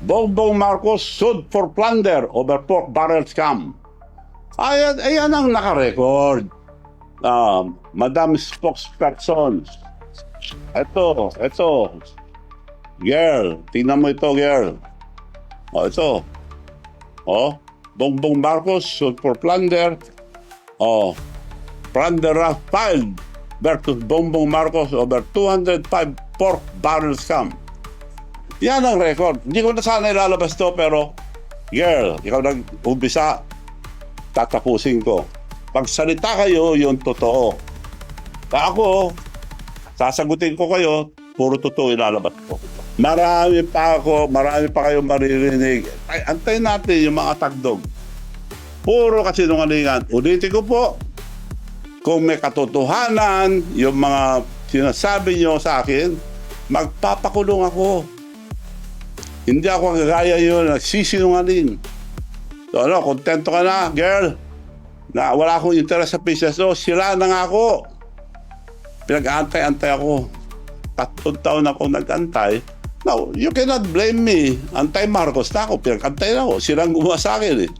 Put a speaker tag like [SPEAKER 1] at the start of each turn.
[SPEAKER 1] Bongbong Marcos sued for plunder over pork barrel scam. Ayan, ayan ang nakarecord. Um, Madam Spokesperson. Ito, ito. Girl, tingnan mo ito, girl. O, ito. O, Bongbong Marcos sued for plunder. O, plunder filed versus Bongbong Marcos over 205 pork barrel scam. Yan ang record. Hindi ko na sana ilalabas to pero girl, ikaw nag-umpisa, tatapusin ko. Pag salita kayo, yung totoo. Ako, sasagutin ko kayo, puro totoo ilalabas ko. Marami pa ako, marami pa kayong maririnig. Ay, antayin natin yung mga tagdog. Puro kasinungalingan. Ulitin ko po, kung may katotohanan, yung mga sinasabi nyo sa akin, magpapakulong ako. Hindi ako kagaya yun, nagsisinungaling. So ano, kontento ka na, girl? Na wala akong interest sa business. So, sila na nga ako. Pinag-antay-antay ako. Tatlong taon ako nag-antay. Now, you cannot blame me. Antay Marcos na ako. Pinag-antay na ako. Silang gumawa sa akin eh.